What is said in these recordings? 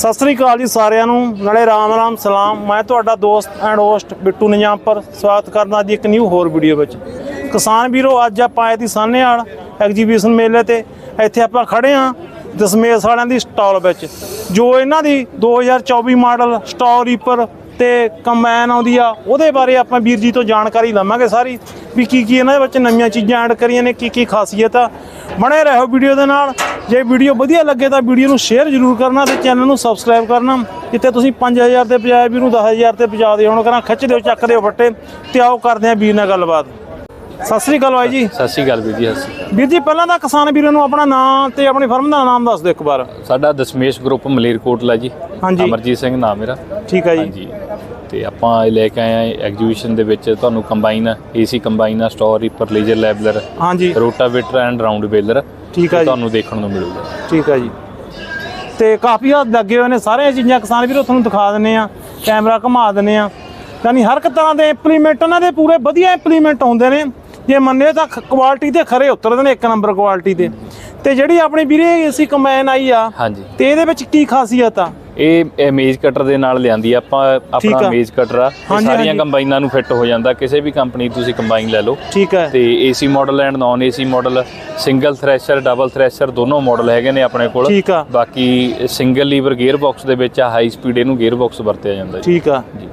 ਸਤਿ ਸ੍ਰੀ ਅਕਾਲ ਜੀ ਸਾਰਿਆਂ ਨੂੰ। ਨਾਲੇ ਰਾਮ ਰਾਮ, ਸਲਾਮ। ਮੈਂ ਤੁਹਾਡਾ ਦੋਸਤ ਐਂਡ ਹੋਸਟ ਬਿੱਟੂ ਨਿਜਾਮਪੁਰ। ਸਵਾਗਤ ਕਰਦਾ ਅੱਜ ਇੱਕ ਨਿਊ ਹੋਰ ਵੀਡੀਓ ਵਿੱਚ। ਕਿਸਾਨ ਵੀਰੋ, ਅੱਜ ਆਪਾਂ ਆਏ ਦੀ ਸਾਹਨੇਵਾਲ ਐਗਜੀਬਿਸ਼ਨ ਮੇਲੇ ਤੇ। ਇੱਥੇ ਆਪਾਂ ਖੜੇ ਹਾਂ ਦਸਮੇਸ਼ ਵਾਲਿਆਂ ਦੀ ਸਟਾਲ ਵਿੱਚ। ਜੋ ਇਹਨਾਂ ਦੀ 2024 ਮਾਡਲ ਸਟਾਲ ਰੀਪਰ ਤੇ ਕੰਬਾਈਨ ਆਉਂਦੀ ਆ ਉਹਦੇ ਬਾਰੇ ਆਪਾਂ ਵੀਰ ਜੀ ਤੋਂ ਜਾਣਕਾਰੀ ਲਵਾਂਗੇ ਸਾਰੀ ਵੀ ਕੀ ਕੀ ਇਹਨਾਂ ਦੇ ਵਿੱਚ ਨਵੀਆਂ ਚੀਜ਼ਾਂ ਐਡ ਕਰੀਆਂ ਨੇ ਕੀ ਕੀ ਖਾਸੀਅਤ ਆ। ਬਣੇ ਰਹੋ ਵੀਡੀਓ ਦੇ ਨਾਲ ਜੇ ਵੀਡੀਓ ਵਧੀਆ ਲੱਗੇ ਤਾਂ ਵੀਡੀਓ ਨੂੰ ਸ਼ੇਅਰ ਜ਼ਰੂਰ ਕਰਨਾ ਤੇ ਚੈਨਲ ਨੂੰ ਸਬਸਕ੍ਰਾਈਬ ਕਰਨਾ ਜਿੱਥੇ ਤੁਸੀਂ 5000 ਤੇ ਬਜਾਏ ਵੀਰ ਨੂੰ 10000 ਤੇ ਬਜਾ ਦਿਓ ਹੁਣ ਕਰਾਂ ਖਿੱਚ ਦਿਓ ਚੱਕ ਦਿਓ ਫੱਟੇ ਤੇ ਆਓ ਕਰਦੇ ਆਂ ਵੀਰ ਨਾਲ ਗੱਲਬਾਤ। ਸਤਿ ਸ੍ਰੀ ਅਕਾਲ ਬਾਈ ਜੀ। ਸਤਿ ਸ਼੍ਰੀ ਅਕਾਲ ਵੀਰ ਜੀ ਸਤਿ ਸ਼੍ਰੀ ਅਕਾਲ। ਵੀਰ ਜੀ ਪਹਿਲਾਂ ਤਾਂ ਕਿਸਾਨ ਵੀਰਾਂ ਨੂੰ ਆਪਣਾ ਨਾਮ ਤੇ ਆਪਣੀ ਫਰਮ ਦਾ ਨਾਮ ਦੱਸ ਦਿਓ ਇੱਕ ਵਾਰ। ਸਾਡਾ ਦਸ਼ਮੇਸ਼ ਗਰੁੱਪ ਮਲੇਰਕੋਟਲਾ ਜੀ। ਹਾਂਜੀ। ਅਮਰਜੀਤ ਸਿੰਘ ਨਾਮ ਮੇਰਾ। ਠੀਕ ਹੈ ਜੀ। ਹਾਂਜੀ। ਤੇ ਆਪਾਂ ਇਹ ਲੈ ਕੇ ਆਏ ਆ ਐਗਜੀਬਿਸ਼ਨ ਦੇ ਵਿੱਚ ਤੁਹਾਨੂੰ combine AC combine straw reaper laser ਲੈਬਲਰ ਹਾਂਜੀ। ਰੋਟਾਵੇਟਰ ਐਂਡ ਰਾਉਂਡ ਬੇਲਰ ਠੀਕ ਹੈ ਜੀ। ਤੁਹਾਨੂੰ ਦੇਖਣ ਨੂੰ ਮਿਲੂਗਾ। ਠੀਕ ਹੈ ਜੀ। ਤੇ ਕਾਫੀ ਹੱਦ ਲੱਗੇ ਹੋਏ ਨੇ ਸਾਰੀਆਂ ਚੀਜ਼ਾਂ ਕਿਸਾਨ ਵੀਰੋ ਤੁਹਾਨੂੰ ਦਿਖਾ ਦਿੰਨੇ ਆ ਕੈਮਰਾ ਘੁਮਾ ਦਿੰਨੇ ਆ ਯਾਨੀ ਹਰ ਇੱਕ ਤਰ੍ਹਾਂ ਦੇ ਇੰਪਲੀਮੈਂਟ ਉਹਨਾਂ ਦੇ ਪੂਰੇ ਵਧੀਆ ਇੰਪਲੀਮੈਂਟ ਆਉਂਦੇ ਨੇ। ਜੇ ਮੰਨੇ ਤਾਂ ਕੁਆਲਿਟੀ ਤੇ ਖਰੇ ਉਤਰਦੇ ਨੇ ਇੱਕ ਨੰਬਰ ਕੁਆਲਿਟੀ ਤੇ। ਤੇ ਜਿਹੜੀ ਆਪਣੀ ਵੀਰੇ ਅਸੀਂ ਕੰਬਾਈਨ ਆਈ ਆ ਹਾਂਜੀ। ਤੇ ਇਹਦੇ ਵਿੱਚ ਕੀ ਖਾਸੀਅਤ ਆ? ਇਹ ਇਮੇਜ ਕਟਰ ਦੇ ਨਾਲ ਲਿਆਂਦੀ। ਆਪਾਂ ਆਪਣਾ ਆ। ਇਮੇਜ ਕਟਰ ਆ ਸਾਰੀਆਂ। ਕੰਬਾਈਨਾਂ ਨੂੰ ਫਿੱਟ ਹੋ ਜਾਂਦਾ ਕਿਸੇ ਵੀ ਕੰਪਨੀ ਤੁਸੀਂ ਕੰਬਾਈਨ ਲੈ ਲਓ। ਠੀਕ ਹੈ ਤੇ AC model and non AC model single thresher double thresher ਦੋਨੋਂ ਮਾਡਲ ਹੈਗੇ ਨੇ ਆਪਣੇ ਕੋਲ। ਠੀਕ ਆ। ਬਾਕੀ ਸਿੰਗਲ ਲੀਵਰ ਗੇਅਰ ਬਾਕਸ ਦੇ ਵਿੱਚ ਆ ਹਾਈ ਸਪੀਡ ਇਹਨੂੰ ਗੇਅਰ ਬਾਕਸ ਵਰਤਿਆ ਜਾਂਦਾ ਜੀ। ਠੀਕ ਆ। ਜੀ।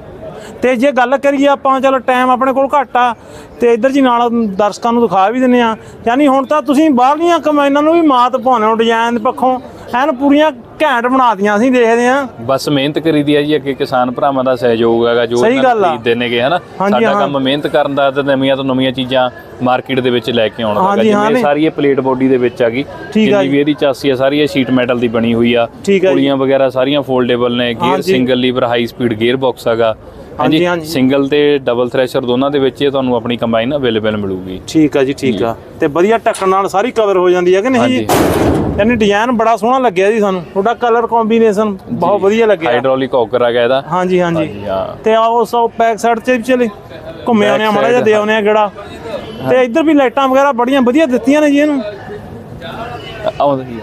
ਤੇ ਜੇ ਗੱਲ ਕਰੀਏ ਆਪਾਂ ਚਲੋ ਟਾਈਮ ਆਪਣੇ ਕੋਲ ਘੱਟ ਆ ਤੇ ਇੱਧਰ ਜੀ ਨਾਲ ਦਰਸ਼ਕਾਂ ਨੂੰ ਦਿਖਾ ਵੀ ਦਿੰਨੇ ਆ। ਯਾਨੀ ਹੁਣ ਤਾਂ ਤੁਸੀਂ ਬਾਹਰਲੀਆਂ ਕਮਾਈਨਾਂ ਨੂੰ ਵੀ ਮਾਤ ਪਾਉਣੇ ਹੋ ਡਿਜ਼ਾਈਨ ਦੇ ਪੱਖੋਂ। ਐਨ ਪੂਰੀਆਂ ਘੈਂਟ ਬਣਾਤੀਆਂ ਅਸੀਂ ਦੇਖਦੇ ਆ ਬਸ ਮਿਹਨਤ ਕਰੀਦੀ ਆ ਜੀ ਅੱਗੇ ਕਿਸਾਨ ਭਰਾਵਾਂ ਦਾ ਸਹਿਯੋਗ ਹੈਗਾ ਜੋ ਸਹੀ ਇਹਨਾਂ ਗੱਲ ਆ। ਖਰੀਦਦੇ ਨੇਗੇ ਹਨਾ ਹਾਂਜੀ, ਸਾਡਾ ਹਾਂ। ਕੰਮ ਮਿਹਨਤ ਕਰਨ ਦਾ ਤੇ ਨਵੀਆਂ ਤੋਂ ਨਵੀਆਂ ਚੀਜ਼ਾਂ ਮਾਰਕੀਟ ਦੇ ਵਿੱਚ ਲੈ ਕੇ ਆਉਣ ਦਾ ਹੈਗਾ ਹਾਂਜੀ, ਹਾਂ ਜਿਵੇਂ ਨੇ। ਸਾਰੀ ਇਹ ਪਲੇਟ ਬੋਡੀ ਦੇ ਵਿੱਚ ਆ ਗਈ ਠੀਕ ਆ ਵੀ ਇਹਦੀ ਚਾਸੀ ਆ ਸਾਰੀ ਇਹ ਸ਼ੀਟ ਮੈਟਲ ਦੀ ਬਣੀ ਹੋਈ ਆ ਠੀਕ ਆ ਜੀ। ਪੁਲੀਆਂ ਵਗੈਰਾ ਸਾਰੀਆਂ ਫੋਲਡੇਬਲ ਨੇ ਗੇਅਰ ਹਾਂਜੀ। Single lever high speed gear box ਹੈਗਾ ਹਾਂਜੀ, ਹਾਂਜੀ। ਸਿੰਗਲ ਤੇ ਡਬਲ ਥ੍ਰੈਸ਼ਰ ਦੋਨਾਂ ਦੇ ਵਿੱਚ ਇਹ ਤੁਹਾਨੂੰ ਆਪਣੀ ਕੰਬਾਈਨ ਅਵੇਲੇਬਲ ਮਿਲੂਗੀ ਠੀਕ ਆ ਜੀ ਠੀਕ ਆ ਤੇ ਵਧੀਆ ਢੱਕਣ ਨਾਲ ਸਾਰੀ ਕਵਰ ਹੋ ਜਾਂਦੀ ਹੈ ਕਿ ਨਹੀਂ ਜੀ ਯਾਨੀ ਡਿਜ਼ਾਈਨ ਬੜਾ ਸੋਹਣਾ ਲੱਗਿਆ ਜੀ ਸਾਨੂੰ। ਤੁਹਾਡਾ ਕਲਰ ਕੰਬੀਨੇਸ਼ਨ ਬਹੁਤ ਵਧੀਆ ਲੱਗਿਆ। ਹਾਈਡ੍ਰੋਲਿਕ ਔਕਰ ਹੈਗਾ ਇਹਦਾ। ਹਾਂਜੀ ਹਾਂਜੀ। ਤੇ ਆਓ ਸੋ ਬੈਕ ਸਾਈਡ ਤੇ ਵੀ ਚਲੇ। ਘੁੰਮੇ ਆਉਨੇ ਆ ਮਾੜਾ ਜਿਹਾ ਦੇ ਆ ਗੇੜਾ। ਤੇ ਇੱਧਰ ਵੀ ਲਾਈਟਾਂ ਵਗੈਰਾ ਬੜੀਆਂ ਵਧੀਆ ਦਿੱਤੀਆਂ ਨੇ ਜੀ ਇਹਨੂੰ। ਆਉਂਦਾ ਜੀ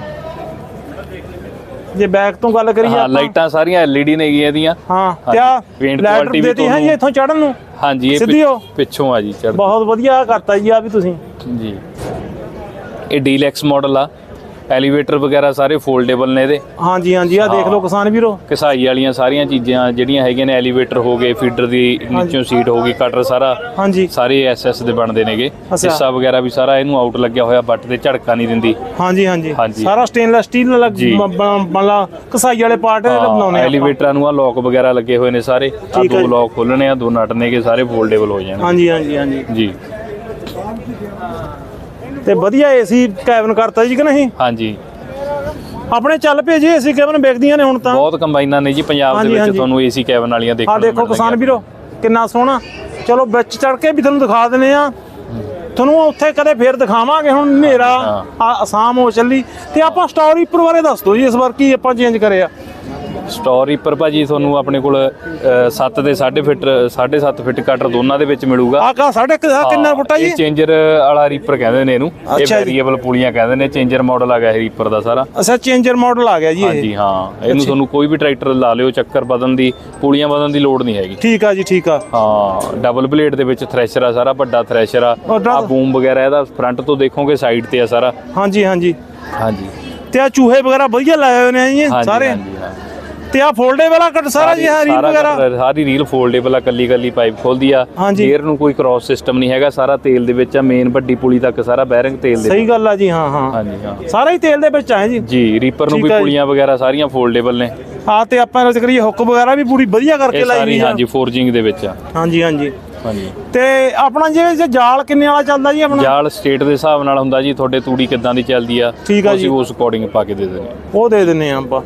ਜੇ ਬੈਕ ਤੋਂ ਗੱਲ ਕਰੀਏ ਹਾਂ ਲਾਈਟਾਂ ਸਾਰੀਆਂ ਐਲਈਡੀ ਨੇ ਗਈਆਂ ਇਹਦੀਆਂ। ਹਾਂ ਤੇ ਆ ਲੈਟਰ quality ਵੀ ਦੇਤੀ ਹੈ ਜੀ ਇੱਥੋਂ ਚੜਨ ਨੂੰ? ਹਾਂਜੀ ਇਹ ਸਿੱਧੀ। ਪਿੱਛੋਂ ਆ ਜੀ ਚੜ ਬਹੁਤ ਵਧੀਆ ਕਰਤਾ ਜੀ ਆ ਵੀ ਤੁਸੀਂ। ਜੀ। ਇਹ ਡੀਲੈਕਸ ਮਾਡਲ ਆ। ਐਲੀਵੇਟਰ ਵਗੈਰਾ ਸਾਰੇ ਫੋਲਡੇਬਲ ਨੇ ਇਹਦੇ। ਹਾਂਜੀ ਹਾਂਜੀ ਆ ਦੇਖ ਲਓ ਕਿਸਾਨ ਵੀਰੋ। ਕਸਾਈ ਵਾਲੀਆਂ ਸਾਰੀਆਂ ਚੀਜ਼ਾਂ ਜਿਹੜੀਆਂ ਹੈਗੀਆਂ ਨੇ ਐਲੀਵੇਟਰ ਹੋ ਗਏ ਫੀਡਰ ਦੀ ਨੀਚੋਂ ਸੀਟ ਹੋ ਗਈ ਕਟਰ ਸਾਰਾ ਹਾਂਜੀ। ਸਾਰੇ ਐਸਐਸ ਦੇ ਬਣਦੇ ਨੇਗੇ। ਹਿੱਸਾ ਵਗੈਰਾ ਵੀ ਸਾਰਾ ਇਹਨੂੰ ਆਊਟ ਲੱਗਿਆ ਹੋਇਆ ਬੱਟ ਤੇ ਝੜਕਾ ਨਹੀਂ ਦਿੰਦੀ। ਹਾਂਜੀ ਹਾਂਜੀ। ਸਾਰਾ ਸਟੇਨਲੈਸ ਸਟੀਲ ਲੱਗ। ਮਤਲਬ ਕਸਾਈ ਵਾਲੇ ਪਾਰਟ ਬਣਾਉਣੇ ਆਪਾਂ। ਐਲੀਵੇਟਰਾਂ ਨੂੰ ਆ ਲੋਕ ਵਗੈਰਾ ਲੱਗੇ ਹੋਏ ਨੇ ਸਾਰੇ। ਆ ਦੋ। ਲੋਕ ਖੋਲਣੇ ਆ ਦੋ ਨਟ ਨੇਗੇ ਸਾਰੇ ਫੋਲਡੇਬਲ ਹੋ ਜਾਣਗੇ। ਹਾਂਜੀ ਹਾਂਜੀ ਹਾਂਜੀ। ਜੀ। ਤੇ ਵਧੀਆ ਏਸੀ ਕੈਬਨ ਕਰਤਾ ਜੀ ਕਿ ਨਹੀਂ? ਹਾਂਜੀ। ਆਪਣੇ ਚੱਲ ਪਏ ਜੀ ਏਸੀ ਕੈਬਨ ਵੇਖਦੀਆਂ ਨੇ ਹੁਣ ਤਾਂ। ਬਹੁਤ ਕੰਬਾਈਨਾਂ ਨੇ ਜੀ ਪੰਜਾਬ ਦੇ ਵਿੱਚ। ਤੁਹਾਨੂੰ ਏਸੀ ਕੈਬਨ ਵਾਲੀਆਂ ਦੇਖਣ ਆ ਨੂੰ ਦੇਖੋ। ਕਿਸਾਨ ਵੀਰੋ ਕਿੰਨਾ ਸੋਹਣਾ। ਚਲੋ ਵਿੱਚ ਚੜ ਕੇ ਵੀ ਤੁਹਾਨੂੰ ਦਿਖਾ ਦਿੰਨੇ ਆ ਤੁਹਾਨੂੰ ਉੱਥੇ ਕਦੇ ਫੇਰ ਦਿਖਾਵਾਂਗੇ ਹੁਣ ਹਨੇਰਾ। ਆ ਅਸਾਮ ਹੋ ਚੱਲੀ। ਤੇ ਆਪਾਂ ਸਟੋਰੀ ਉੱਪਰ ਬਾਰੇ ਦੱਸ ਦਿਓ ਜੀ ਇਸ ਵਾਰ ਕੀ ਆਪਾਂ ਚੇਂਜ ਕਰਿਆ। ਸਟੋਰ ਰੀਪਰ ਭਾਜੀ ਤੁਹਾਨੂੰ ਆਪਣੇ ਕੋਲ 7 ਦੇ 7.5 ਫਿਟ 7.5 ਫਿਟ ਕਟਰ ਦੋਨਾਂ ਦੇ ਵਿੱਚ ਮਿਲੂਗਾ। ਆ ਕਾ ਸਾਡੇ ਕੁ- ਆਹ ਕਿੰਨਾ ਫੁੱਟਾ ਜੀ? ਇਹ ਚੇਂਜਰ ਵਾਲਾ ਰੀਪਰ ਕਹਿੰਦੇ ਨੇ ਇਹਨੂੰ। ਇਹ। ਵੇਰੀਏਬਲ ਪੁਲੀਆਂ ਕਹਿੰਦੇ ਨੇ ਚੇਂਜਰ ਮਾਡਲ ਆ ਗਿਆ ਇਹ ਰੀਪਰ ਦਾ ਸਾਰਾ। ਅੱਛਾ ਚੇਂਜਰ ਮਾਡਲ ਆ ਗਿਆ ਜੀ ਇਹ। ਹਾਂਜੀ ਹਾਂ। ਇਹਨੂੰ ਤੁਹਾਨੂੰ ਕੋਈ ਵੀ ਟਰੈਕਟਰ ਲਾ ਲਿਓ ਚੱਕਰ ਬਦਲਣ ਦੀ ਪੁਲੀਆਂ ਬਦਲਣ ਦੀ ਲੋੜ ਨਹੀਂ ਹੈਗੀ। ਠੀਕ ਆ ਜੀ ਠੀਕ ਆ। ਹਾਂ ਡਬਲ ਬਲੇਡ ਦੇ ਵਿੱਚ ਥ੍ਰੈਸ਼ਰ ਆ ਸਾਰਾ ਵੱਡਾ ਥ੍ਰੈਸ਼ਰ ਆ। ਆ ਬੂਮ ਵਗੈਰਾ ਇਹਦਾ ਫਰੰਟ ਤੋਂ ਦੇਖੋਗੇ ਸਾਈਡ ਤੇ ਆ ਸਾਰਾ। ਹਾਂਜੀ ਹਾਂਜੀ। ਹਾਂਜੀ। ਤੇ ਆ ਚੂਹੇ ਵਗੈਰਾ ਵਧੀਆ ਲਾਏ ਹੋਏ ਨੇ ਜੀ ਸਾਰੇ। ਤੇ ਆ ਫੋਲਡੇ ਵਾਲਾ ਕੱਟ ਸਾਰਾ ਜੀ ਆ ਸਾਰਾ ਵਗੈਰਾ? ਸਾਰੀ ਰੀਲ ਫੋਲਡੇਬਲ ਆ ਕੱਲੀ ਕੱਲੀ ਪਾਈਪ ਖੋਲਦੀ ਆ। ਗੇਅਰ ਨੂੰ ਕੋਈ ਕ੍ਰਾਸ ਸਿਸਟਮ ਨਹੀਂ ਹੈਗਾ ਸਾਰਾ ਤੇਲ ਦੇ ਵਿੱਚ ਆ ਮੇਨ ਵੱਡੀ ਪੁਲੀ ਤੱਕ ਸਾਰਾ ਬੈਰਿੰਗ ਤੇਲ ਦੇ ਸਹੀ ਗੱਲ ਆ ਜੀ ਹਾਂ ਹਾਂ। ਹਾਂਜੀ ਹਾਂ। ਸਾਰਾ ਹੀ ਤੇਲ ਦੇ ਵਿੱਚ ਆਏ ਜੀ। ਜੀ ਰੀਪਰ ਨੂੰ ਵੀ ਆ। ਪੁਲੀਆਂ ਵਗੈਰਾ ਸਾਰੀਆਂ ਫੋਲਡੇਬਲ ਨੇ। ਆ ਤੇ ਆਪਾਂ ਗੱਲ ਕਰੀਏ ਹੁੱਕ ਵਗੈਰਾ ਵੀ ਪੂਰੀ ਵਧੀਆ ਕਰਕੇ ਲਾਈ ਹੋਈ ਆ। ਹਾਂਜੀ ਫੋਰਜਿੰਗ ਦੇ ਵਿੱਚ ਆ। ਹਾਂਜੀ ਹਾਂਜੀ। ਹਾਂਜੀ। ਤੇ ਆਪਣਾ ਜਿਵੇਂ ਜਾਲ ਕਿੰਨੇ ਵਾਲਾ ਚੱਲਦਾ ਜੀ ਆਪਣਾ? ਜਾਲ ਸਟੇਟ ਦੇ ਹਿਸਾਬ ਨਾਲ ਹੁੰਦਾ ਜੀ ਤੁਹਾਡੇ ਤੂੜੀ ਕਿੱਦਾਂ ਦੀ ਚੱਲਦੀ ਆ ਆ ਅਸੀਂ। ਉਸ ਅਕੋਰਡਿੰਗ ਪਾ ਕੇ ਦੇ ਦਿੰਦੇ। ਉਹ ਦੇ ਦਿੰਨੇ ਆ ਆਪਾਂ।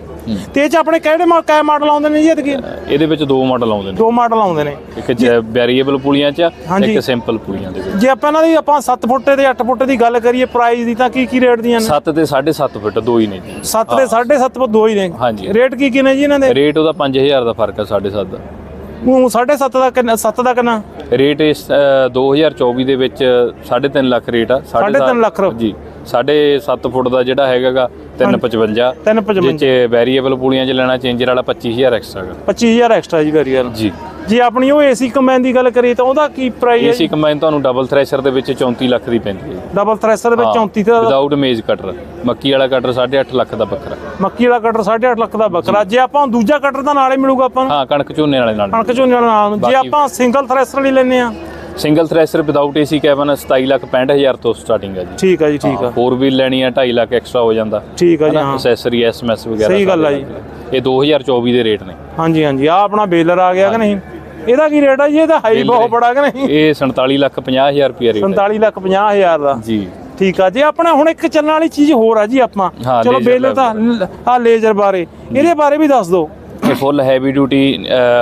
ਤੇ ਇਹ ਚ ਆਪਣੇ ਕਿਹੜੇ ਮਾ ਕੈ ਮਾਡਲ ਆਉਂਦੇ ਨੇ ਜੀ ਇਹਦੇ ਇਹਦੇ ਵਿੱਚ ਦੋ ਮਾਡਲ ਆਉਂਦੇ ਨੇ। ਦੋ ਮਾਡਲ ਆਉਂਦੇ ਨੇ। ਇੱਕ ਵੈਰੀਏਬਲ ਪੁਲੀਆਂ 'ਚ ਆ, ਹਾਂਜੀ। ਇੱਕ ਸਿੰਪਲ ਪੁਲੀਆਂ ਦੇ ਵਿੱਚ। ਜੇ ਆਪਾਂ ਇਹਨਾਂ ਦੀ ਆਪਾਂ 7 ਫੁੱਟ ਤੇ 8 ਫੁੱਟ ਦੀ ਗੱਲ ਕਰੀਏ ਪ੍ਰਾਈਸ ਦੀ ਤਾਂ ਕੀ ਕੀ ਰੇਟ ਦੀਆਂ ਨੇ? 7 ਤੇ 7.5 ਫੁੱਟ ਦੋ ਹੀ ਨੇ ਜੀ। 7 ਤੇ 7.5 ਫੁੱਟ ਦੋ ਹੀ ਨੇ। ਹਾਂਜੀ। ਰੇਟ ਕੀ ਕੀ ਨੇ ਜੀ ਇਹਨਾਂ ਦੇ? ਰੇਟ ਉਹਦਾ 5000 ਦਾ ਫ਼ਰਕ ਆ 7.5 ਦਾ। ਉਹ 7.5 ਦਾ ਕਿੰਨਾ 7 ਦਾ ਕਿੰਨਾ? ਰੇਟ ਇਸ ਅ, 2024 ਦੇ ਵਿੱਚ 3.5 ਲੱਖ ਰੇਟ ਆ ਸਾਢੇ ਤਿੰਨ ਲੱਖ ਰੁਪਏ। ਜੀ। 7.5 ਫੁੱਟ ਦਾ ਜਿਹੜਾ ਹੈਗਾਗਾ 355 ਤਿੰਨ ਜਿਹ 55 ਚ ਵੈਰੀਏਬਲ ਪੂਲੀਆਂ ਚ ਲੈਣਾ ਚੇਂਜਰ ਵਾਲਾ 25000 ਐਕਸਟਰਾ ਗਾ 25000 ਐਕਸਟਰਾ ਜੀ ਵੈਰੀਅਲ ਜੀ। ਜੇ ਆਪਣੀ ਉਹ ਏਸੀ ਕੰਬਾਈਨ ਦੀ ਗੱਲ ਕਰੀਏ ਤਾਂ ਉਹਦਾ ਕੀ ਪ੍ਰਾਈਸ ਹੈ ਏਸੀ ਕੰਬਾਈਨ ਤੁਹਾਨੂੰ ਡਬਲ ਥ੍ਰੈਸ਼ਰ ਦੇ ਵਿੱਚ 34 ਲੱਖ ਦੀ ਪੈਂਦੀ ਹੈ ਡਬਲ ਥ੍ਰੈਸ਼ਰ ਦੇ ਵਿੱਚ 34 ਦਾ ਵਿਦਆਊਟ ਮੇਜ਼ ਕਟਰ ਮੱਕੀ ਵਾਲਾ ਕਟਰ 8.5 ਲੱਖ ਦਾ ਬੱਕਰਾ। ਮੱਕੀ ਵਾਲਾ ਕਟਰ 8.5 ਲੱਖ ਦਾ ਬੱਕਰਾ। ਜੇ ਆਪਾਂ ਦੂਜਾ ਕਟਰ ਤਾਂ ਨਾਲੇ ਮਿਲੂਗਾ ਆਪਾਂ ਨੂੰ? ਹਾਂ ਕਣਕ ਝੋਨੇ ਵਾਲੇ ਨਾਲ ਕਣਕ ਝੋਨੇ ਵਾਲਾ ਨਾਲ। ਜੇ ਆਪਾਂ ਸਿੰਗਲ ਥ੍ਰੈਸ਼ਰ ਲਈ ਲੈਨੇ ਆ single thresher without AC cabin 27 lakh 65000 ਤੋਂ ਸਟਾਰਟਿੰਗ ਹੈ ਜੀ। ਠੀਕ ਆ ਜੀ ਠੀਕ ਆ। ਫੋਰ ਵੀਲ ਲੈਣੀ ਆ 2.5 ਲੱਖ ਐਕਸਟਰਾ ਹੋ ਜਾਂਦਾ। ਠੀਕ ਆ ਜੀ ਹਾਂ। ਐਕਸੈਸਰੀ ਐਸਐਮਐਸ ਵਗੈਰਾ ਸਹੀ ਗੱਲ ਆ ਸਾਰੇ ਇਹ 2024 ਦੇ ਰੇਟ ਨੇ। ਹਾਂਜੀ ਹਾਂਜੀ। ਆ ਆਪਣਾ ਬੇਲਰ ਆ ਗਿਆ ਕਿ ਨਹੀਂ? ਇਹਦਾ ਕੀ ਰੇਟ ਆ ਜੀ? ਇਹਦਾ ਹਾਈ ਬਹੁਤ ਬੜਾ ਕਿ ਨਹੀਂ? ਇਹ 47 ਲੱਖ 50000 ਰੁਪਏ ਰੇਟ ਹੈ 47 ਲੱਖ 50 ਹਜ਼ਾਰ ਦਾ। ਜੀ। ਠੀਕ ਆ। ਜੀ ਆਪਣਾ ਹੁਣ ਇੱਕ ਚੱਲਣ ਵਾਲੀ ਚੀਜ਼ ਹੋਰ ਆ ਜੀ ਆਪਾਂ। ਹਾਂ, ਚਲੋ ਬੇਲਰ ਤਾਂ ਆ ਲੇਜ਼ਰ ਬਾਰੇ। ਇਹਦੇ ਬਾਰੇ ਵੀ ਦੱਸ ਦਿਓ। ਇਹ ਫੁੱਲ ਹੈਵੀ ਡਿਊਟੀ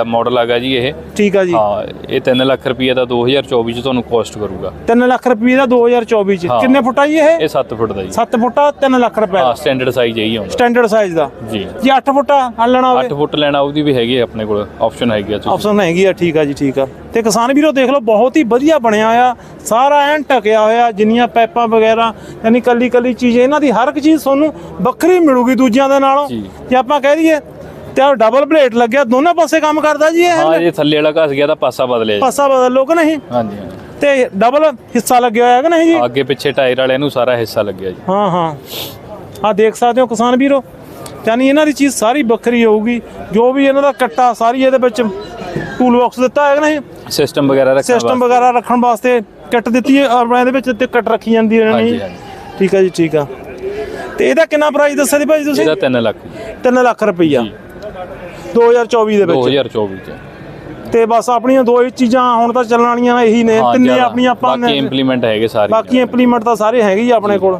ਮਾਡਲ ਹੈਗਾ ਜੀ ਇਹ। ਠੀਕ ਆ ਜੀ। ਹਾਂ ਇਹ 3 ਲੱਖ ਰੁਪਏ ਦਾ 2024 ਚ ਤੁਹਾਨੂੰ ਕੋਸਟ ਕਰੂਗਾ। 3 ਲੱਖ ਰੁਪਏ ਦਾ 2024 ਚ। ਹਾਂ। ਕਿੰਨੇ ਫੁੱਟ ਆ ਜੀ ਇਹ? ਇਹ 7 ਫੁੱਟ ਦਾ ਜੀ। 7 ਫੁੱਟ ਆ 3 ਲੱਖ ਰੁਪਏ ਹਾਂ ਸਟੈਂਡਰਡ ਸਾਈਜ਼ ਇਹੀ ਆਉਂਦਾ ਸਟੈਂਡਰਡ ਸਾਈਜ਼ ਦਾ। ਜੀ। ਜੀ 8 ਫੁੱਟ ਆ ਲੈਣਾ ਹੋਵੇ। 8 ਫੁੱਟ ਲੈਣਾ ਉਹਦੀ ਵੀ ਹੈਗੀ ਆਪਣੇ ਕੋਲ ਆਪਸ਼ਨ ਹੈਗੀ ਆ ਆਪਸ਼ਨ ਹੈਗੀ ਆ ਠੀਕ ਆ ਜੀ ਠੀਕ ਆ। ਤੇ ਕਿਸਾਨ ਵੀਰੋ ਦੇਖ ਲਓ ਬਹੁਤ ਹੀ ਵਧੀਆ ਬਣਿਆ ਆ ਸਾਰਾ ਐਨ ਟਕਿਆ ਹੋਇਆ ਜਿੰਨੀਆਂ ਪੈਪਾਂ ਵਗੈਰਾ ਯਾਨੀ ਕੱਲੀ ਕੱਲੀ ਚੀਜ਼ ਇਹਨਾਂ ਦੀ ਹਰ ਇੱਕ ਚੀਜ਼ ਤੁਹਾਨੂੰ ਵੱਖਰੀ ਮਿਲੂਗੀ ਦੂਜਿਆਂ ਦੇ ਨਾਲੋਂ। ਜੇ ਆਪਾਂ ਕਹਿ ਦਈਏ ਤੇ ਆਹ ਡਬਲ ਪਲੇਟ ਲੱਗਿਆ ਦੋਨਾਂ ਪਾਸੇ ਕੰਮ ਕਰਦਾ ਜੀ ਹਾਂ ਇਹ ਇਹ ਥੱਲੇ ਵਾਲਾ ਘਸ ਗਿਆ ਤਾਂ ਪਾਸਾ ਬਦਲਿਆ ਜੀ। ਪਾਸਾ ਬਦਲ ਲੋ ਕਿ ਨਹੀਂ? ਹਾਂਜੀ ਹਾਂਜੀ। ਤੇ ਡਬਲ ਹਿੱਸਾ ਲੱਗਿਆ ਹੋਇਆ ਕਿ ਨਹੀਂ ਜੀ? ਅੱਗੇ ਪਿੱਛੇ ਟਾਇਰ ਵਾਲਿਆਂ ਨੂੰ ਸਾਰਾ ਹਿੱਸਾ ਲੱਗਿਆ ਜੀ। ਹਾਂ ਹਾਂ। ਆ ਦੇਖ ਸਕਦੇ ਹੋ ਕਿਸਾਨ ਵੀਰੋ ਯਾਨੀ ਇਹਨਾਂ ਦੀ ਚੀਜ਼ ਸਾਰੀ ਵੱਖਰੀ ਹੋਊਗੀ ਜੋ ਵੀ ਇਹਨਾਂ ਦਾ ਕੱਟਾ ਸਾਰੀ ਇਹਦੇ ਵਿੱਚ ਟੂਲ ਬਾਕਸ ਦਿੱਤਾ ਹੈ ਕਿ ਨਹੀਂ? ਸਿਸਟਮ ਵਗੈਰਾ ਰੱਖਣ ਸਿਸਟਮ ਵਗੈਰਾ ਰੱਖਣ ਵਾਸਤੇ ਕਿੱਟ ਦਿੱਤੀ ਹੈ ਆਪਣਾ ਇਹਦੇ ਵਿੱਚ ਤੇ ਕਿੱਟ ਰੱਖੀ ਜਾਂਦੀ ਹੈ ਇਹਨਾਂ ਹਾਂਜੀ ਨੇ ਹਾਂਜੀ। ਠੀਕ ਹੈ ਜੀ ਠੀਕ ਆ। ਤੇ ਇਹਦਾ ਕਿੰਨਾ ਪ੍ਰਾਈਸ ਦੱਸਿਆ ਦੀ ਭਾਈ ਤੁਸੀਂ? ਇਹਦਾ 3 ਲੱਖ। ਜੀ 3 ਲੱਖ ਰੁਪਈਆ। 2024 ਦੇ ਵਿੱਚ। 2024 ਚ। ਤੇ ਬਸ ਆਪਣੀਆਂ ਦੋ ਹੀ ਚੀਜ਼ਾਂ ਹੁਣ ਤਾਂ ਚੱਲਣ ਵਾਲੀਆਂ ਇਹੀ ਨੇ ਹਾਂ, ਤਿੰਨੇ ਜ਼ਿਆਦਾ। ਆਪਣੀਆਂ ਆਪਾਂ ਬਾਕੀ ਨੇ। ਇੰਪਲੀਮੈਂਟ ਹੈਗੇ ਸਾਰੇ ਬਾਕੀ ਇੰਪਲੀਮੈਂਟ ਤਾਂ ਸਾਰੇ ਹੈਗੇ ਹੀ ਆਪਣੇ ਕੋਲ।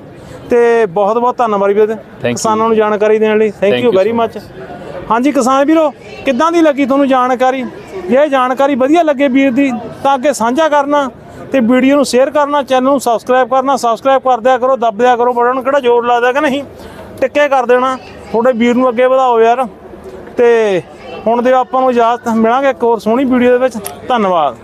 ਤੇ ਬਹੁਤ ਬਹੁਤ ਧੰਨਵਾਦ ਵੀਰ। You. ਕਿਸਾਨਾਂ ਨੂੰ ਜਾਣਕਾਰੀ ਦੇਣ ਲਈ। Thank Thank you you very so much ਹਾਂਜੀ ਕਿਸਾਨ ਵੀਰੋ ਕਿੱਦਾਂ ਦੀ ਲੱਗੀ ਤੁਹਾਨੂੰ ਜਾਣਕਾਰੀ? ਜੇ ਇਹ ਜਾਣਕਾਰੀ ਵਧੀਆ ਲੱਗੇ ਵੀਰ ਦੀ ਤਾਂ ਅੱਗੇ ਸਾਂਝਾ ਕਰਨਾ ਤੇ ਵੀਡੀਓ ਨੂੰ ਸ਼ੇਅਰ ਕਰਨਾ ਚੈਨਲ ਨੂੰ ਸਬਸਕ੍ਰਾਈਬ ਕਰਨਾ। ਸਬਸਕ੍ਰਾਈਬ ਕਰ ਦਿਆ ਕਰੋ ਦੱਬ ਦਿਆ ਕਰੋ। ਬਟਨ ਕਿਹੜਾ ਜ਼ੋਰ ਲੱਗਦਾ ਕਿ ਨਹੀਂ? ਟਿੱਕੇ ਕਰ ਦੇਣਾ। ਤੁਹਾਡੇ ਵੀਰ ਨੂੰ ਅੱਗੇ ਵਧਾਓ ਯਾਰ। ਤੇ ਹੁਣ ਦੇ ਆਪਾਂ ਨੂੰ ਇਜਾਜ਼ਤ ਮਿਲਾਂਗੇ ਇੱਕ ਹੋਰ ਸੋਹਣੀ ਵੀਡੀਓ ਦੇ ਵਿੱਚ। ਧੰਨਵਾਦ।